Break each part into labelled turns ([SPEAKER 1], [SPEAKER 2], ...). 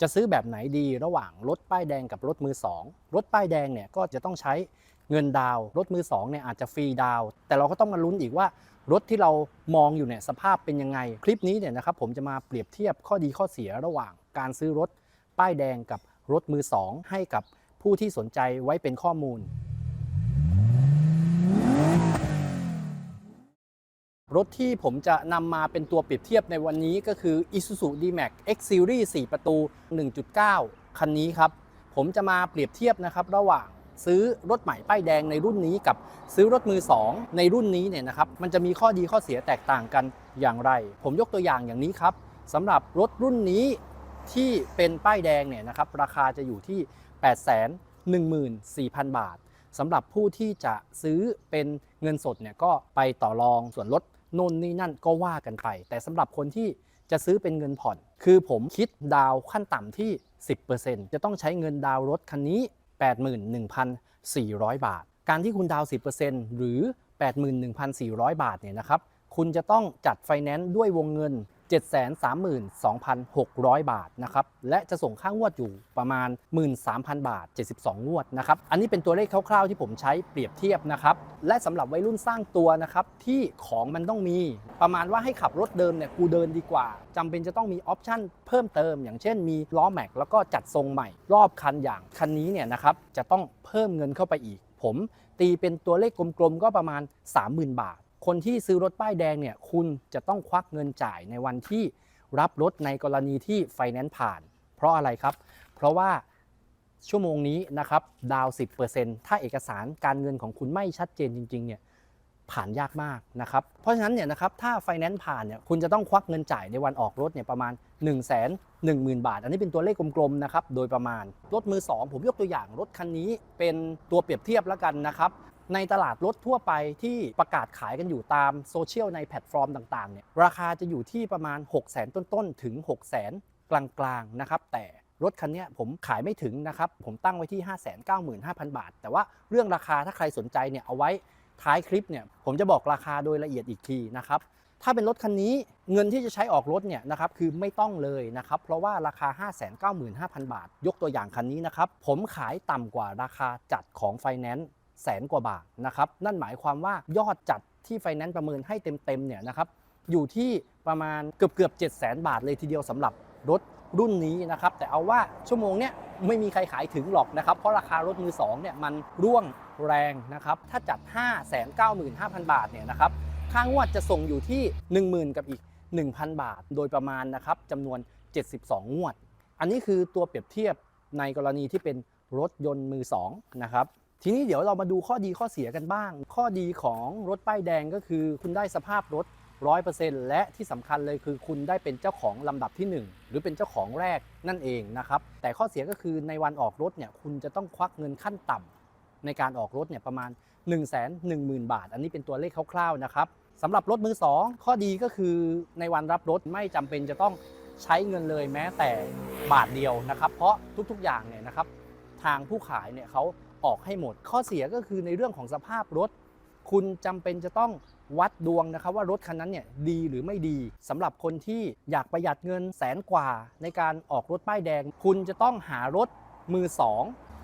[SPEAKER 1] จะซื้อแบบไหนดีระหว่างรถป้ายแดงกับรถมือสองรถป้ายแดงเนี่ยก็จะต้องใช้เงินดาวรถมือสองเนี่ยอาจจะฟรีดาวแต่เราก็ต้องมาลุ้นอีกว่ารถที่เรามองอยู่เนี่ยสภาพเป็นยังไง คลิปนี้เนี่ยนะครับผมจะมาเปรียบเทียบข้อดีข้อเสียระหว่างการซื้อรถป้ายแดงกับรถมือสองให้กับผู้ที่สนใจไว้เป็นข้อมูล รถที่ผมจะนำมาเป็นตัวเปรียบเทียบในวันนี้ก็คือ Isuzu D-Max X Series 4 ประตู 1.9 คันนี้ครับ ผมจะมาเปรียบเทียบนะครับ ระหว่างซื้อรถใหม่ป้ายแดงในรุ่นนี้กับซื้อรถมือ 2 ในรุ่นนี้เนี่ยนะครับ มันจะมีข้อดีข้อเสียแตกต่างกันอย่างไร ผมยกตัวอย่างอย่างนี้ครับสำหรับรถรุ่นนี้ที่เป็นป้ายแดงเนี่ยนะครับ ราคาจะอยู่ที่ 814,000 บาทสำหรับผู้ที่จะซื้อเป็นเงินสดเนี่ยก็ไปต่อรองส่วนลด โน่นนี่นั่นก็ว่ากันไป แต่สำหรับคนที่จะซื้อเป็นเงินผ่อน คือผมคิดดาวขั้นต่ำที่ 10%จะต้องใช้เงินดาวรถคันนี้ 81,400 บาท การที่คุณดาว 10%หรือ 81,400 บาทเนี่ยนะครับ คุณจะต้องจัดไฟแนนซ์ด้วยวงเงิน 732,600 บาทนะครับ และจะส่งค่างวดอยู่ประมาณ 13,000 บาท 72 งวดนะครับ อันนี้เป็นตัวเลขคร่าวๆ ที่ผมใช้เปรียบเทียบนะครับ และสำหรับวัยรุ่นสร้างตัวนะครับ ที่ของมันต้องมี ประมาณว่าให้ขับรถเดิมเนี่ยกูเดินดีกว่าจำเป็นจะต้องมีออปชั่นเพิ่มเติม อย่างเช่นมีล้อแม็กแล้วก็จัดทรงใหม่ รอบคันอย่างคันนี้เนี่ยนะครับจะต้องเพิ่มเงินเข้าไปอีก ผมตีเป็นตัวเลขกลมๆก็ประมาณ 30,000 บาท คนที่ซื้อรถป้ายแดงเนี่ยคุณจะต้องควักเงินจ่ายในวันที่รับรถในกรณีที่ไฟแนนซ์ผ่าน เพราะอะไรครับ เพราะว่าชั่วโมงนี้นะครับดาวน์10%ถ้าเอกสารการเงินของคุณไม่ชัดเจนจริงๆเนี่ยผ่านยากมากนะครับ เพราะฉะนั้นเนี่ยนะครับถ้าไฟแนนซ์ผ่านเนี่ยคุณจะต้องควักเงินจ่ายในวันออกรถเนี่ยประมาณ 1 1 0 0 0 0 บาท อันนี้เป็นตัวเลขกลมๆนะครับโดยประมาณ รถมือ 2 ผมยกตัวอย่างรถคันนี้เป็นตัวเปรียบเทียบแล้วกันนะครับ ในตลาดรถทั่วไปที่ประกาศขายกันอยู่ตามโซเชียลในแพลตฟอร์มต่างๆเนี่ยราคาจะอยู่ที่ประมาณ 6 0 0 0 0 0 ต้นๆ ถึง 6 0 0 0 0 0 กลางๆ นะครับ แต่รถคันนี้ผมขายไม่ถึงนะครับ ผมตั้งไว้ที่ 595,000 บาท แต่ว่าเรื่องราคาถ้าใครสนใจเนี่ยเอาไว้ท้ายคลิปเนี่ยผมจะบอกราคาโดยละเอียดอีกทีนะครับถ้าเป็นรถคันนี้เงินที่จะใช้ออกรถเนี่ยนะครับคือไม่ต้องเลยนะครับเพราะว่าราคา 595,000 บาท ยกตัวอย่างคันนี้นะครับผมขายต่ำกว่าราคาจัดของไฟแนนซ์ แสนกว่าบาทนะครับนั่นหมายความว่ายอดจัดที่ไฟแนนซ์ประเมินให้เต็มๆเนี่ยนะครับอยู่ที่ประมาณเกือบเกือบ7 0 0 0 0บาทเลยทีเดียวสำหรับรถรุ่นนี้นะครับแต่เอาว่าชั่วโมงเนี้ยไม่มีใครขายถึงหรอกนะครับ เพราะราคารถมือ2เนี่ยมันร่วงแรงนะครับ ถ้าจัด 595,000 บาทเนี่ยนะครับค่างวดจะส่งอยู่ที่ 10,000 กับอีก 1,000 บาท โดยประมาณนะครับจำนวน 72 งวด อันนี้คือตัวเปรียบเทียบในกรณีที่เป็นรถยนต์มือ2นะครับ ทีนี้เดี๋ยวเรามาดูข้อดีข้อเสียกันบ้าง ข้อดีของรถป้ายแดงก็คือ คุณได้สภาพรถ 100%และที่สำคัญเลยคือคุณได้เป็นเจ้าของลำดับที่ 1 หรือเป็นเจ้าของแรกนั่นเองนะครับ แต่ข้อเสียก็คือในวันออกรถเนี่ยคุณจะต้องควักเงินขั้นต่ำในการออกรถเนี่ยประมาณ 1 1 0 0 0 0 บาท อันนี้เป็นตัวเลขคร่าวๆนะครับสำหรับรถมือ 2 ข้อดีก็คือในวันรับรถไม่จำเป็นจะต้องใช้เงินเลยแม้แต่บาทเดียวนะครับ เพราะทุกๆอย่างเนี่ยนะครับทางผู้ขายเนี่ยเขา ออกให้หมด ข้อเสียก็คือในเรื่องของสภาพรถ คุณจำเป็นจะต้องวัดดวงนะครับว่ารถคันนั้นเนี่ยดีหรือไม่ดีสำหรับคนที่อยากประหยัดเงินแสนกว่า ในการออกรถป้ายแดง คุณจะต้องหารถมือสอง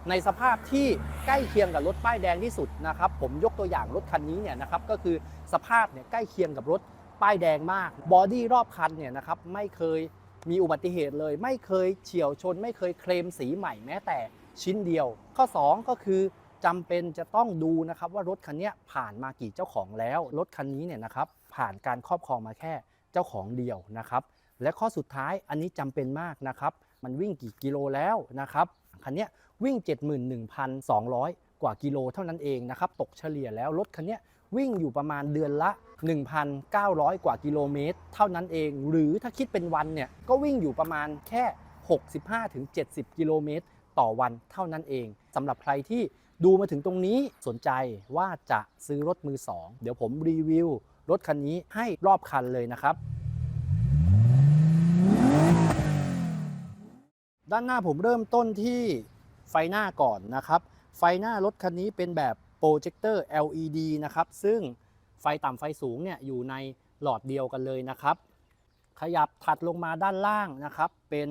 [SPEAKER 1] ในสภาพที่ใกล้เคียงกับรถป้ายแดงที่สุดนะครับผมยกตัวอย่างรถคันนี้เนี่ยนะครับก็คือสภาพเนี่ยใกล้เคียงกับรถป้ายแดงมากบอดี้รอบคันเนี่ยนะครับไม่เคยมีอุบัติเหตุเลย ไม่เคยเฉียวชน ไม่เคยเคลมสีใหม่แม้แต่ ชิ้นเดียว ข้อ 2 ก็คือจำเป็นจะต้องดูนะครับว่ารถคันนี้ผ่านมากี่เจ้าของแล้ว รถคันนี้เนี่ยนะครับผ่านการครอบครองมาแค่เจ้าของเดียวนะครับ และข้อสุดท้ายอันนี้จำเป็นมากนะครับ มันวิ่งกี่กิโลแล้วนะครับคันนี้วิ่ง 71,200 กว่ากิโลเท่านั้นเองนะครับตกเฉลี่ยแล้วรถคันนี้วิ่งอยู่ประมาณเดือนละ 1,900 กว่ากิโลเมตร เท่านั้นเอง หรือถ้าคิดเป็นวันเนี่ยก็วิ่งอยู่ประมาณแค่ 65-70 กิโลเมตร ต่อวันเท่านั้นเองสำหรับใครที่ดูมาถึงตรงนี้สนใจว่าจะซื้อรถมือ 2 เดี๋ยวผมรีวิวรถคันนี้ให้รอบคันเลยนะครับด้านหน้าผมเริ่มต้นที่ไฟหน้าก่อนนะครับ ไฟหน้ารถคันนี้เป็นแบบโปรเจคเตอร์ LED นะครับ ซึ่งไฟต่ำไฟสูงเนี่ยอยู่ในหลอดเดียวกันเลยนะครับ ขยับถัดลงมาด้านล่างนะครับ เป็น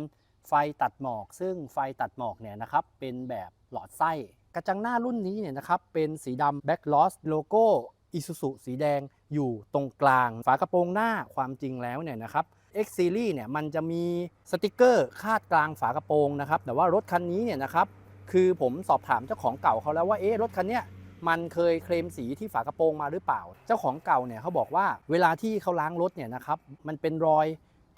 [SPEAKER 1] ไฟตัดหมอก ซึ่งไฟตัดหมอกเนี่ยนะครับเป็นแบบหลอดไส้ กระจังหน้ารุ่นนี้เนี่ยนะครับเป็นสีดำ Back Loss โลโก้อิซูซุสีแดงอยู่ตรงกลาง ฝากระโปรงหน้าความจริงแล้วเนี่ยนะครับ X Series เนี่ยมันจะมีสติกเกอร์คาดกลางฝากระโปรงนะครับแต่ว่ารถคันนี้เนี่ยนะครับคือผมสอบถามเจ้าของเก่าเขาแล้วว่าเอ๊ะรถคันเนี้ยมันเคยเคลมสีที่ฝากระโปรงมาหรือเปล่า เจ้าของเก่าเนี่ยเขาบอกว่าเวลาที่เขาล้างรถเนี่ยนะครับมันเป็นรอย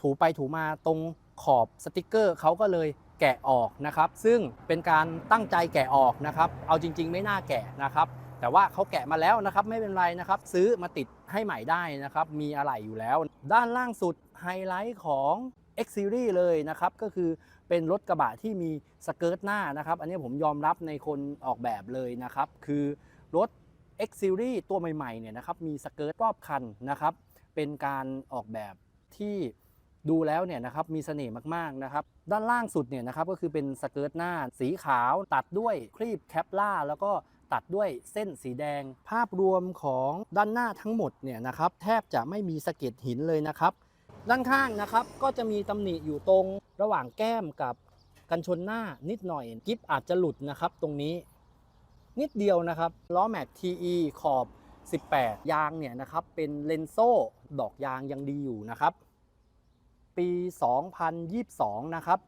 [SPEAKER 1] ถูไปถูมาตรง ขอบสติกเกอร์เขาก็เลยแกะออกนะครับ ซึ่งเป็นการตั้งใจแกะออกนะครับ เอาจริง ๆ ไม่น่าแกะนะครับแต่ว่าเขาแกะมาแล้วนะครับไม่เป็นไรนะครับ ซื้อมาติดให้ใหม่ได้นะครับ มีอะไหล่อยู่แล้ว ด้านล่างสุดไฮไลท์ของ X Series เลยนะครับ ก็คือเป็นรถกระบะที่มีสเกิร์ตหน้านะครับ อันนี้ผมยอมรับในคนออกแบบเลยนะครับ คือรถ X Series ตัวใหม่ๆเนี่ยนะครับมีสเกิร์ตรอบคันนะครับ เป็นการออกแบบที่ ดูแล้วเนี่ยนะครับมีเสน่ห์มากๆนะครับด้านล่างสุดเนี่ยนะครับก็คือเป็นสเกิร์ตหน้าสีขาว ตัดด้วยครีบแคปล่าแล้วก็ตัดด้วยเส้นสีแดง ภาพรวมของด้านหน้าทั้งหมดเนี่ยนะครับแทบจะไม่มีสะเก็ดหินเลยนะครับ ด้านข้างนะครับก็จะมีตำหนิอยู่ตรงระหว่างแก้มกับกันชนหน้านิดหน่อยกิฟอาจจะหลุดนะครับตรงนี้ นิดเดียวนะครับล้อแม็ก TE ขอบ 18 ยางเนี่ยนะครับเป็นเลนโซ่ดอกยางยังดีอยู่นะครับ ปี 2022 นะครับ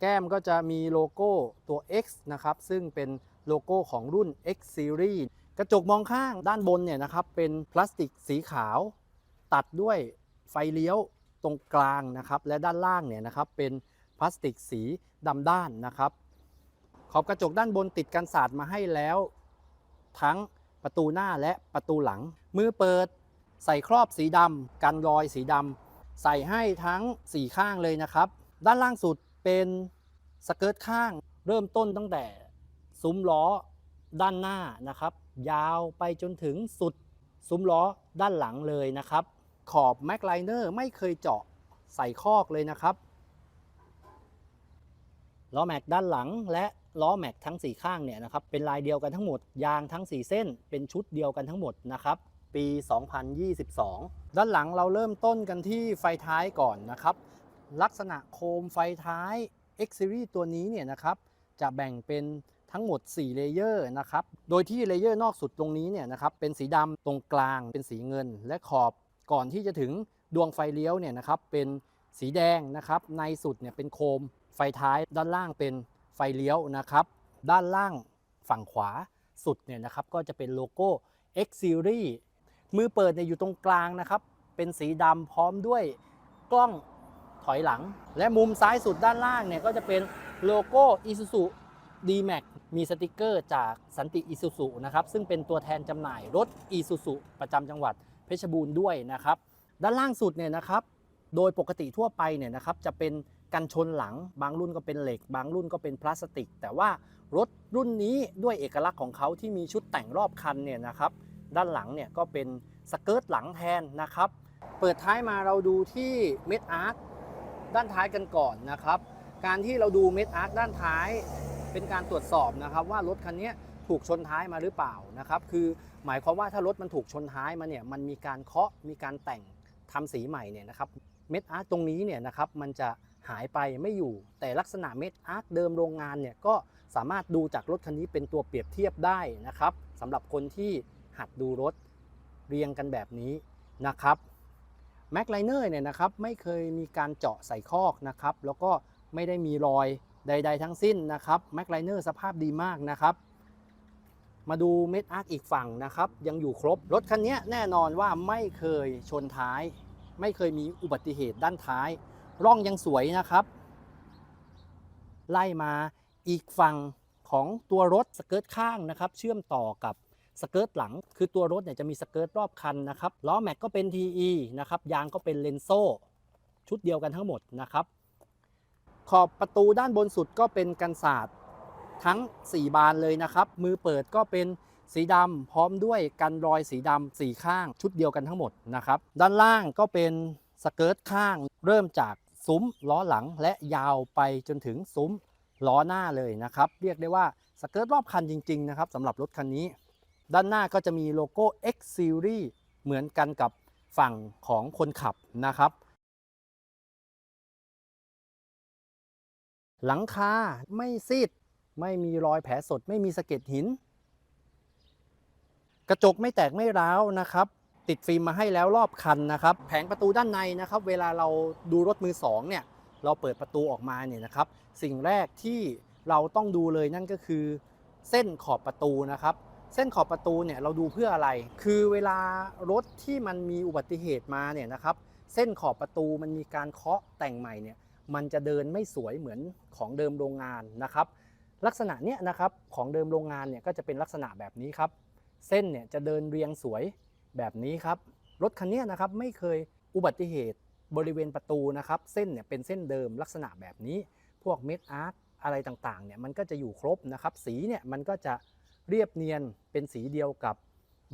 [SPEAKER 1] แก้มก็จะมีโลโก้ตัว X นะครับ ซึ่งเป็นโลโก้ของรุ่น X Series กระจกมองข้างด้านบนเนี่ยนะครับ เป็นพลาสติกสีขาว ตัดด้วยไฟเลี้ยวตรงกลางนะครับ และด้านล่างเนี่ยนะครับ เป็นพลาสติกสีดำด้านนะครับ ขอบกระจกด้านบนติดกันสาดมาให้แล้ว ทั้งประตูหน้าและประตูหลัง มือเปิดใส่ครอบสีดำกันรอยสีดำ ใส่ให้ทั้ง 4 ข้างเลยนะครับ ด้านล่างสุดเป็นสเกิร์ตข้างเริ่มต้นตั้งแต่ซุ้มล้อด้านหน้านะครับ ยาวไปจนถึงสุดซุ้มล้อด้านหลังเลยนะครับ ขอบแม็กไลเนอร์ไม่เคยเจาะใส่คอกเลยนะครับล้อแม็กด้านหลังและล้อแม็กทั้ง 4 ข้างเนี่ยนะครับเป็นลายเดียวกันทั้งหมด ยางทั้ง 4 เส้น เป็นชุดเดียวกันทั้งหมดนะครับ ปี 2022 ด้านหลังเราเริ่มต้นกันที่ไฟท้ายก่อนนะครับ ลักษณะโคมไฟท้าย X Series ตัวนี้เนี่ยนะครับ จะแบ่งเป็นทั้งหมด 4 เลเยอร์นะครับ โดยที่เลเยอร์นอกสุดตรงนี้เนี่ยนะครับ เป็นสีดำตรงกลางเป็นสีเงิน และขอบก่อนที่จะถึงดวงไฟเลี้ยวเนี่ยนะครับเป็นสีแดงนะครับในสุดเนี่ยเป็นโคมไฟท้ายด้านล่างเป็นไฟเลี้ยวนะครับ ด้านล่างฝั่งขวาสุดเนี่ยนะครับก็จะเป็นโลโก้ X Series มือเปิดเนี่ยอยู่ตรงกลางนะครับ เป็นสีดำพร้อมด้วยกล้องถอยหลัง และมุมซ้ายสุดด้านล่างเนี่ยก็จะเป็นโลโก้ Isuzu D-Max มีสติกเกอร์จากสันติ Isuzu นะครับ ซึ่งเป็นตัวแทนจำหน่ายรถ Isuzu ประจำจังหวัดเพชรบูรณ์ด้วยนะครับ ด้านล่างสุดเนี่ยนะครับ โดยปกติทั่วไปเนี่ยนะครับจะเป็นกันชนหลัง บางรุ่นก็เป็นเหล็ก บางรุ่นก็เป็นพลาสติก แต่ว่ารถรุ่นนี้ด้วยเอกลักษณ์ของเขาที่มีชุดแต่งรอบคันเนี่ยนะครับ ด้านหลังเนี่ยก็เป็นสเกิร์ตหลังแทนนะครับ เปิดท้ายมาเราดูที่เม็ดอาร์คด้านท้ายกันก่อนนะครับ การที่เราดูเม็ดอาร์คด้านท้าย เป็นการตรวจสอบนะครับ ว่ารถคันนี้ถูกชนท้ายมาหรือเปล่านะครับ คือหมายความว่าถ้ารถมันถูกชนท้ายมาเนี่ยมันมีการเคาะมีการแต่งทำสีใหม่เนี่ยนะครับเม็ดอาร์คตรงนี้เนี่ยนะครับมันจะหายไปไม่อยู่ แต่ลักษณะเม็ดอาร์คเดิมโรงงานเนี่ยก็สามารถดูจากรถคันนี้เป็นตัวเปรียบเทียบได้นะครับสำหรับคนที่ หัดดูรถเรียงกันแบบนี้นะครับแม็กไลเนอร์เนี่ยนะครับไม่เคยมีการเจาะใส่คอกนะครับ แล้วก็ไม่ได้มีรอยใด ๆ ทั้งสิ้นนะครับแม็กไลเนอร์สภาพดีมากนะครับ มาดูเม็ดอาร์คอีกฝั่งนะครับ ยังอยู่ครบ รถคันนี้แน่นอนว่าไม่เคยชนท้าย ไม่เคยมีอุบัติเหตุด้านท้าย ร่องยังสวยนะครับ ไล่มาอีกฝั่งของตัวรถสเกิร์ตข้างนะครับ เชื่อมต่อกับ สเกิร์ตหลัง คือตัวรถเนี่ยจะมีสเกิร์ตรอบคันนะครับล้อแม็กก็เป็น TE นะครับยางก็เป็นเลนโซ่ชุดเดียวกันทั้งหมดนะครับ ขอบประตูด้านบนสุดก็เป็นกันศาสตร์ทั้ง 4 บานเลยนะครับ มือเปิดก็เป็นสีดำพร้อมด้วยกันรอยสีดำสี่ข้างชุดเดียวกันทั้งหมดนะครับ ด้านล่างก็เป็นสเกิร์ตข้าง เริ่มจากซุ้มล้อหลังและยาวไปจนถึงซุ้มล้อหน้าเลยนะครับ เรียกได้ว่าสเกิร์ตรอบคันจริง ๆ นะครับสำหรับรถคันนี้ ด้านหน้าก็จะมีโลโก้ X Series เหมือนกันกับฝั่งของคนขับนะครับ หลังคาไม่ซีด ไม่มีรอยแผลสด ไม่มีสะเก็ดหิน กระจกไม่แตกไม่ร้าวนะครับ ติดฟิล์มมาให้แล้วรอบคันนะครับ แผงประตูด้านในนะครับ เวลาเราดูรถมือสองเนี่ย เราเปิดประตูออกมาเนี่ยนะครับ สิ่งแรกที่เราต้องดูเลยนั่นก็คือ เส้นขอบประตูนะครับ เส้นขอบประตูเนี่ยเราดูเพื่ออะไร คือเวลารถที่มันมีอุบัติเหตุมาเนี่ยนะครับ เส้นขอบประตูมันมีการเคาะแต่งใหม่เนี่ย มันจะเดินไม่สวยเหมือนของเดิมโรงงานนะครับ ลักษณะเนี้ยนะครับของเดิมโรงงานเนี่ยก็จะเป็นลักษณะแบบนี้ครับ เส้นเนี่ยจะเดินเรียงสวยแบบนี้ครับ รถคันเนี้ยนะครับไม่เคยอุบัติเหตุบริเวณประตูนะครับ เส้นเนี่ยเป็นเส้นเดิมลักษณะแบบนี้ พวกเม็ดอาร์ตอะไรต่างๆเนี่ยมันก็จะอยู่ครบนะครับ สีเนี่ยมันก็จะ เรียบเนียนเป็นสีเดียวกับ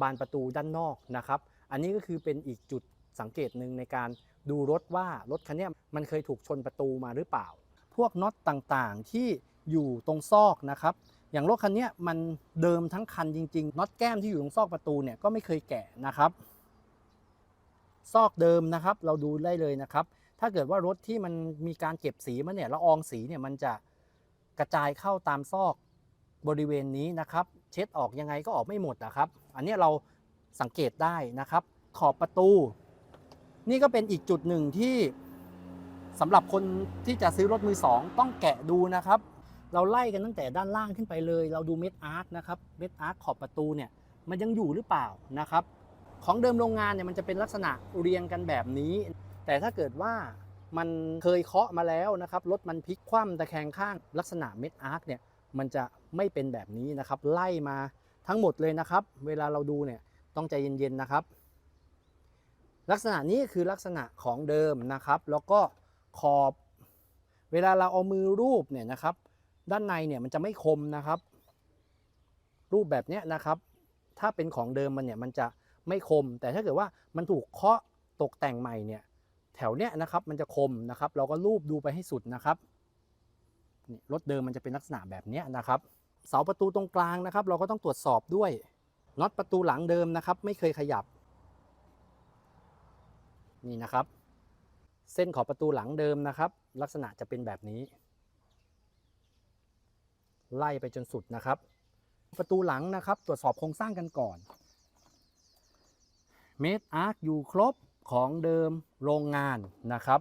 [SPEAKER 1] บานประตูด้านนอกนะครับ อันนี้ก็คือเป็นอีกจุดสังเกตหนึ่งในการดูรถว่ารถคันนี้มันเคยถูกชนประตูมาหรือเปล่า พวกน็อตต่างๆที่อยู่ตรงซอกนะครับ อย่างรถคันนี้มันเดิมทั้งคันจริงๆน็อตแก้มที่อยู่ตรงซอกประตูเนี่ยก็ไม่เคยแกะนะครับ ซอกเดิมนะครับเราดูได้เลยนะครับ ถ้าเกิดว่ารถที่มันมีการเก็บสีมาเนี่ยละอองสีเนี่ยมันจะกระจายเข้าตามซอกบริเวณนี้นะครับ เช็ดออกยังไงก็ออกไม่หมดนะครับ อันนี้เราสังเกตได้นะครับ ขอบประตู นี่ก็เป็นอีกจุดหนึ่งที่สำหรับคนที่จะซื้อรถมือสองต้องแกะดูนะครับ เราไล่กันตั้งแต่ด้านล่างขึ้นไปเลย เราดูเม็ดอาร์คนะครับเม็ดอาร์คขอบประตูเนี่ยมันยังอยู่หรือเปล่านะครับ ของเดิมโรงงานเนี่ยมันจะเป็นลักษณะเรียงกันแบบนี้ แต่ถ้าเกิดว่ามันเคยเคาะมาแล้วนะครับรถมันพลิกคว่ำตะแคงข้างลักษณะเม็ดอาร์คเนี่ยมันจะ ไม่เป็นแบบนี้นะครับ ไล่มาทั้งหมดเลยนะครับ เวลาเราดูเนี่ยต้องใจเย็นๆนะครับ ลักษณะนี้คือลักษณะของเดิมนะครับ แล้วก็ขอบเวลาเราเอามือรูปเนี่ยนะครับ ด้านในเนี่ยมันจะไม่คมนะครับ รูปแบบเนี้ยนะครับ ถ้าเป็นของเดิมมันเนี่ยมันจะไม่คม แต่ถ้าเกิดว่ามันถูกเคาะตกแต่งใหม่เนี่ยแถวเนี้ยนะครับมันจะคมนะครับ เราก็รูปดูไปให้สุดนะครับนี่รถเดิมมันจะเป็นลักษณะแบบเนี้ยนะครับ เสาประตูตรงกลางนะครับ เราก็ต้องตรวจสอบด้วยน็อตประตูหลังเดิมนะครับ ไม่เคยขยับ นี่นะครับ เส้นขอบประตูหลังเดิมนะครับ ลักษณะจะเป็นแบบนี้ ไล่ไปจนสุดนะครับ ประตูหลังนะครับ ตรวจสอบโครงสร้างกันก่อนเมดอาร์คอยู่ครบของเดิมโรงงานนะครับ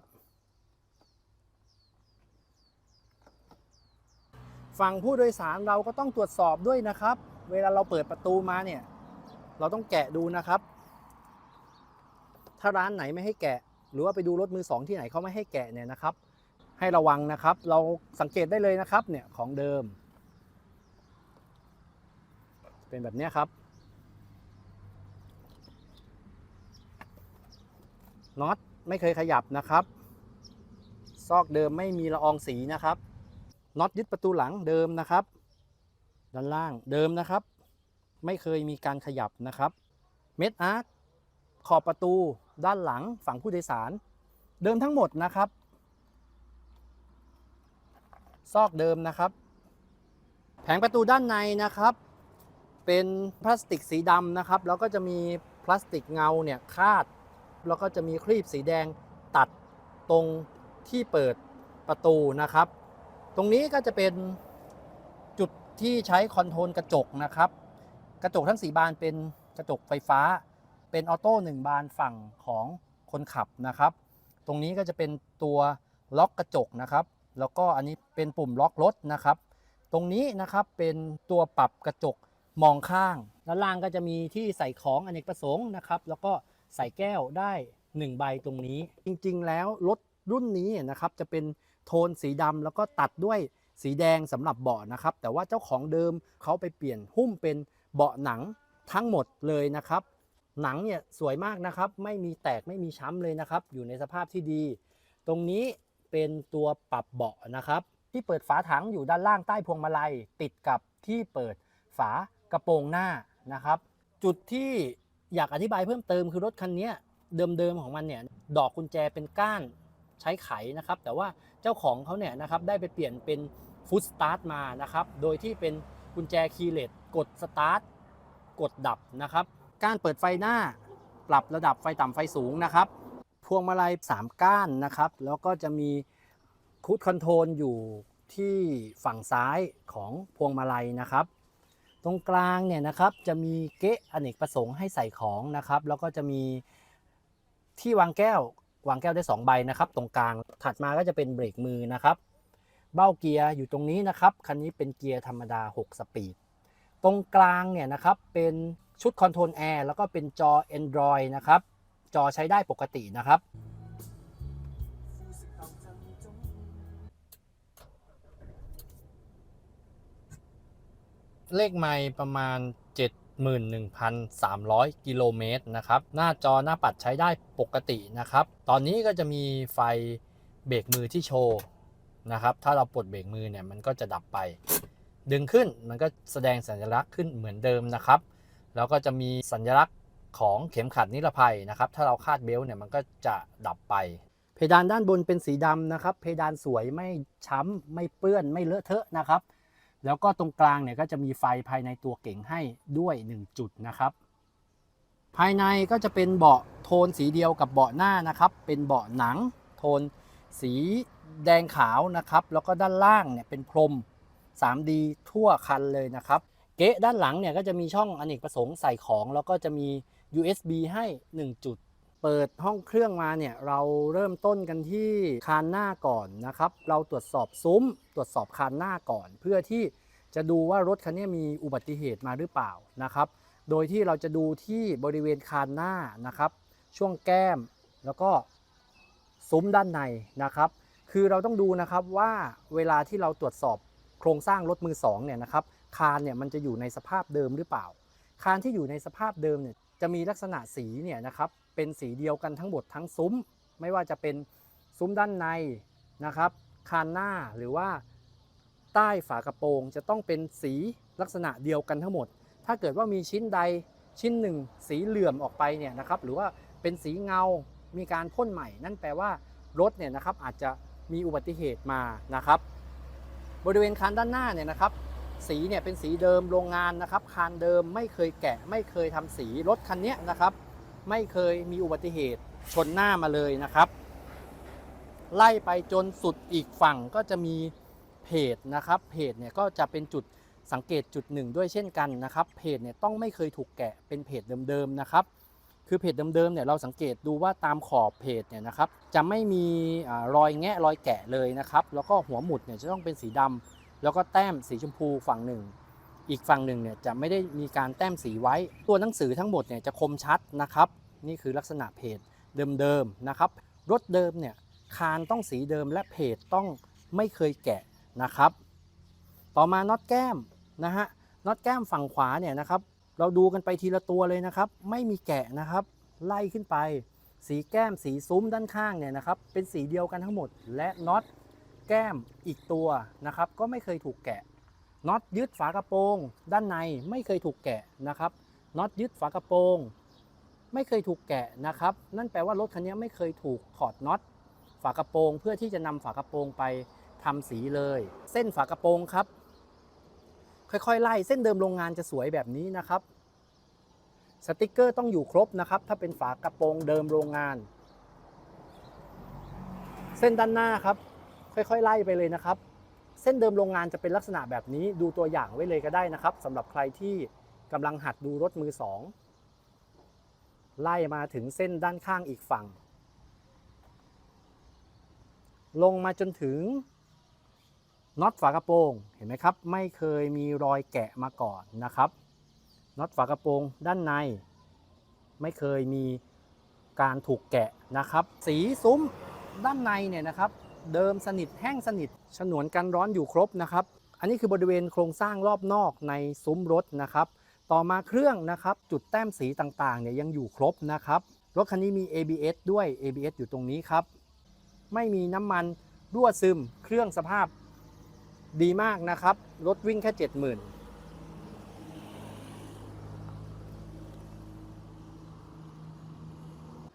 [SPEAKER 1] ฝั่งผู้โดยสารเราก็ต้องตรวจสอบด้วยนะครับ เวลาเราเปิดประตูมาเนี่ย เราต้องแกะดูนะครับ ถ้าร้านไหนไม่ให้แกะ หรือว่าไปดูรถมือสองที่ไหนเขาไม่ให้แกะเนี่ยนะครับ ให้ระวังนะครับ เราสังเกตได้เลยนะครับเนี่ยของเดิม เป็นแบบนี้ครับน็อตไม่เคยขยับนะครับ ซอกเดิมไม่มีละอองสีนะครับ น็อตยึดประตูหลังเดิมนะครับ ด้านล่างเดิมนะครับ ไม่เคยมีการขยับนะครับ เม็ดอาร์คขอบประตูด้านหลังฝั่งผู้โดยสาร เดิมทั้งหมดนะครับ ซอกเดิมนะครับ แผงประตูด้านในนะครับ เป็นพลาสติกสีดำนะครับ แล้วก็จะมีพลาสติกเงาเนี่ยคาด แล้วก็จะมีครีบสีแดงตัดตรงที่เปิดประตูนะครับ ตรงนี้ก็จะเป็นจุดที่ใช้คอนโทรลกระจกนะครับ กระจกทั้งสีบานเป็นกระจกไฟฟ้า เป็นออโต้หนึ่งบานฝั่งของคนขับนะครับ ตรงนี้ก็จะเป็นตัวล็อกกระจกนะครับ แล้วก็อันนี้เป็นปุ่มล็อกรถนะครับ ตรงนี้นะครับเป็นตัวปรับกระจกมองข้าง ด้านล่างก็จะมีที่ใส่ของอเนกประสงค์นะครับ แล้วก็ใส่แก้วได้ 1 ใบตรงนี้ จริงๆ แล้วรถรุ่นนี้นะครับจะเป็น โทนสีดำแล้วก็ตัดด้วยสีแดงสำหรับเบาะนะครับ แต่ว่าเจ้าของเดิมเขาไปเปลี่ยนหุ้มเป็นเบาะหนังทั้งหมดเลยนะครับ หนังเนี่ยสวยมากนะครับ ไม่มีแตกไม่มีช้ำเลยนะครับ อยู่ในสภาพที่ดี ตรงนี้เป็นตัวปรับเบาะนะครับ ที่เปิดฝาถังอยู่ด้านล่างใต้พวงมาลัย ติดกับที่เปิดฝากระโปรงหน้านะครับ จุดที่อยากอธิบายเพิ่มเติมคือรถคันนี้เดิมๆของมันเนี่ยดอกกุญแจเป็นก้านใช้ไขนะครับ แต่ว่า เจ้าของเขาเนี่ยนะครับได้ไปเปลี่ยนเป็นฟุตสตาร์ทมานะครับ โดยที่เป็นกุญแจคีย์เลสกดสตาร์ทกดดับนะครับ กานเปิดไฟหน้าปรับระดับไฟต่ำไฟสูงนะครับ พวงมาลัย 3 ก้านนะครับ แล้วก็จะมีคูดคอนโทรลอยู่ที่ฝั่งซ้ายของพวงมาลัยนะครับ ตรงกลางเนี่ยนะครับจะมีเกะอเนกประสงค์ให้ใส่ของนะครับ แล้วก็จะมีที่วางแก้ว วางแก้วได้ 2 ใบนะครับ ตรงกลางถัดมาก็จะเป็นเบรกมือนะครับ เบ้าเกียร์อยู่ตรงนี้นะครับคันนี้เป็นเกียร์ธรรมดา 6 สปีด ตรงกลางเนี่ยนะครับเป็นชุดคอนโทรลแอร์แล้วก็เป็นจอ Android นะครับ จอใช้ได้ปกตินะครับเลขไมล์ประมาณ 71,300 กิโลเมตรนะครับ หน้าจอหน้าปัดใช้ได้ปกตินะครับ ตอนนี้ก็จะมีไฟเบรกมือที่โชว์นะครับ ถ้าเราปลดเบรกมือเนี่ยมันก็จะดับไป ดึงขึ้นมันก็แสดงสัญลักษณ์ขึ้นเหมือนเดิมนะครับ แล้วก็จะมีสัญลักษณ์ของเข็มขัดนิรภัยนะครับ ถ้าเราคาดเบลต์เนี่ยมันก็จะดับไป เพดานด้านบนเป็นสีดำนะครับ เพดานสวยไม่ช้ำไม่เปื้อนไม่เลอะเทอะนะครับ แล้วก็ตรงกลางเนี่ยก็จะมีไฟภายในตัวเก่งให้ด้วย 1 จุดนะครับ ภายในก็จะเป็นเบาะโทนสีเดียวกับเบาะหน้านะครับ เป็นเบาะหนัง โทนสีแดงขาวนะครับ แล้วก็ด้านล่างเนี่ยเป็นพรม 3D ทั่วคันเลยนะครับ เก๊ะด้านหลังเนี่ยก็จะมีช่องอเนกประสงค์ใส่ของ แล้วก็จะมี USB ให้ 1 จุด เปิดห้องเครื่องมาเนี่ยเราเริ่มต้นกันที่คานหน้าก่อนนะครับ เราตรวจสอบซุ้ม ตรวจสอบคานหน้าก่อน เพื่อที่จะดูว่ารถคันนี้มีอุบัติเหตุมาหรือเปล่านะครับ โดยที่เราจะดูที่บริเวณคานหน้านะครับ ช่วงแก้มแล้วก็ซุ้มด้านในนะครับ คือเราต้องดูนะครับว่าเวลาที่เราตรวจสอบโครงสร้างรถมือสองเนี่ยนะครับคานเนี่ยมันจะอยู่ในสภาพเดิมหรือเปล่า คานที่อยู่ในสภาพเดิมเนี่ยจะมีลักษณะสีเนี่ยนะครับ เป็นสีเดียวกันทั้งหมดทั้งซุ้ม ไม่ว่าจะเป็นซุ้มด้านในนะครับ คานหน้าหรือว่าใต้ฝากระโปรงจะต้องเป็นสีลักษณะเดียวกันทั้งหมด ถ้าเกิดว่ามีชิ้นใดชิ้นหนึ่ง สีเหลื่อมออกไปเนี่ยนะครับ หรือว่าเป็นสีเงา มีการพ่นใหม่ นั่นแปลว่ารถเนี่ยนะครับอาจจะมีอุบัติเหตุมานะครับ บริเวณคานด้านหน้าเนี่ยนะครับ สีเนี่ยเป็นสีเดิมโรงงานนะครับ คานเดิมไม่เคยแกะไม่เคยทำสีรถคันนี้นะครับ ไม่เคยมีอุบัติเหตุชนหน้ามาเลยนะครับ ไล่ไปจนสุดอีกฝั่งก็จะมีเพจนะครับ เพจเนี่ยก็จะเป็นจุดสังเกตจุดหนึ่งด้วยเช่นกันนะครับ เพจเนี่ยต้องไม่เคยถูกแกะเป็นเพจเดิมๆนะครับ คือเพจเดิมๆเนี่ยเราสังเกตดูว่าตามขอบเพจเนี่ยนะครับ จะไม่มีรอยแงะรอยแกะเลยนะครับ แล้วก็หัวหมุดเนี่ยจะต้องเป็นสีดำแล้วก็แต้มสีชมพูฝั่งหนึ่ง อีกฝั่งหนึ่งเนี่ยจะไม่ได้มีการแต้มสีไว้ ตัวหนังสือทั้งหมดเนี่ยจะคมชัดนะครับ นี่คือลักษณะเพจเดิมๆนะครับ รถเดิมเนี่ยคานต้องสีเดิมและเพจต้องไม่เคยแกะนะครับ ต่อมาน็อตแก้มนะฮะน็อตแก้มฝั่งขวาเนี่ยนะครับ เราดูกันไปทีละตัวเลยนะครับ ไม่มีแกะนะครับ ไล่ขึ้นไป สีแก้มสีซุ้มด้านข้างเนี่ยนะครับ เป็นสีเดียวกันทั้งหมด และน็อตแก้มอีกตัวนะครับ ก็ไม่เคยถูกแกะ น็อตยึดฝากระโปรง ด้านในไม่เคยถูกแกะนะครับน็อตยึดฝากระโปรง ไม่เคยถูกแกะนะครับ นั่นแปลว่ารถคันนี้ไม่เคยถูกถอดน็อตฝากระโปรง เพื่อที่จะนำฝากระโปรงไปทำสีเลย เส้นฝากระโปรงครับ ค่อยๆไล่เส้นเดิมโรงงานจะสวยแบบนี้นะครับสติกเกอร์ต้องอยู่ครบนะครับ ถ้าเป็นฝากระโปรงเดิมโรงงาน เส้นด้านหน้าครับ ค่อยๆไล่ไปเลยนะครับ เส้นเดิมโรงงานจะเป็นลักษณะแบบนี้ดูตัวอย่างไว้เลยก็ได้นะครับสำหรับใครที่กำลังหัดดูรถมือสองไล่มาถึงเส้นด้านข้างอีกฝั่ง ลงมาจนถึงน็อตฝากระโปรงเห็นไหมครับ ไม่เคยมีรอยแกะมาก่อนนะครับน็อตฝากระโปรงด้านใน ไม่เคยมีการถูกแกะนะครับ สีซุ้มด้านในเนี่ยนะครับ เดิมสนิทแห้งสนิท ฉนวนกันร้อนอยู่ครบนะครับ อันนี้คือบริเวณโครงสร้างรอบนอกในซุ้มรถนะครับ ต่อมาเครื่องนะครับจุดแต้มสีต่างๆเนี่ยยังอยู่ครบนะครับ รถคันนี้มี ABS ด้วย ABS อยู่ตรงนี้ครับ ไม่มีน้ำมันรั่วซึมเครื่องสภาพดีมากนะครับ รถวิ่งแค่ 70,000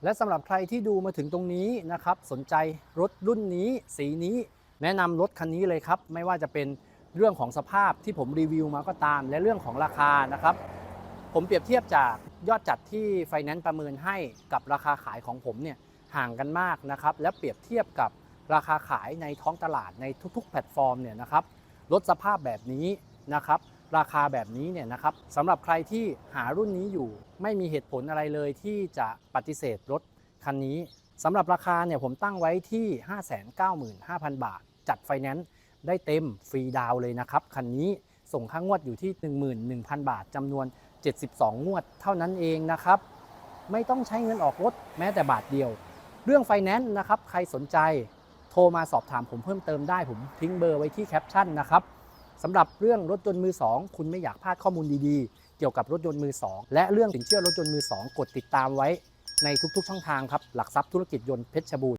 [SPEAKER 1] และสำหรับใครที่ดูมาถึงตรงนี้นะครับ สนใจรถรุ่นนี้สีนี้แนะนำรถคันนี้เลยครับ ไม่ว่าจะเป็นเรื่องของสภาพที่ผมรีวิวมาก็ตาม และเรื่องของราคานะครับ ผมเปรียบเทียบจากยอดจัดที่ไฟแนนซ์ประเมินให้กับราคาขายของผมเนี่ยห่างกันมากนะครับ และเปรียบเทียบกับราคาขายในท้องตลาดในทุกๆ แพลตฟอร์มเนี่ยนะครับ รถสภาพแบบนี้นะครับ ราคาแบบนี้เนี่ยนะครับสำหรับใครที่หารุ่นนี้อยู่ ไม่มีเหตุผลอะไรเลยที่จะปฏิเสธรถคันนี้สำหรับราคาเนี่ยผมตั้งไว้ที่ 595,000 บาท จัดไฟแนนซ์ได้เต็มฟรีดาวเลยนะครับคันนี้ส่งค่างวดอยู่ที่ 11,000 บาทจำนวน 72 งวดเท่านั้นเองนะครับ ไม่ต้องใช้เงินออกรถแม้แต่บาทเดียว เรื่องไฟแนนซ์นะครับ ใครสนใจโทรมาสอบถามผมเพิ่มเติมได้ผมทิ้งเบอร์ไว้ที่แคปชั่นนะครับ สำหรับเรื่องรถยนต์มือ 2 คุณไม่อยากพลาดข้อมูลดีๆ เกี่ยวกับรถยนต์มือ 2 และเรื่องสินเชื่อรถยนต์มือ 2 กดติดตามไว้ในทุกๆ ช่องทางครับ หลักทรัพย์ธุรกิจยนต์เพชรบูรณ์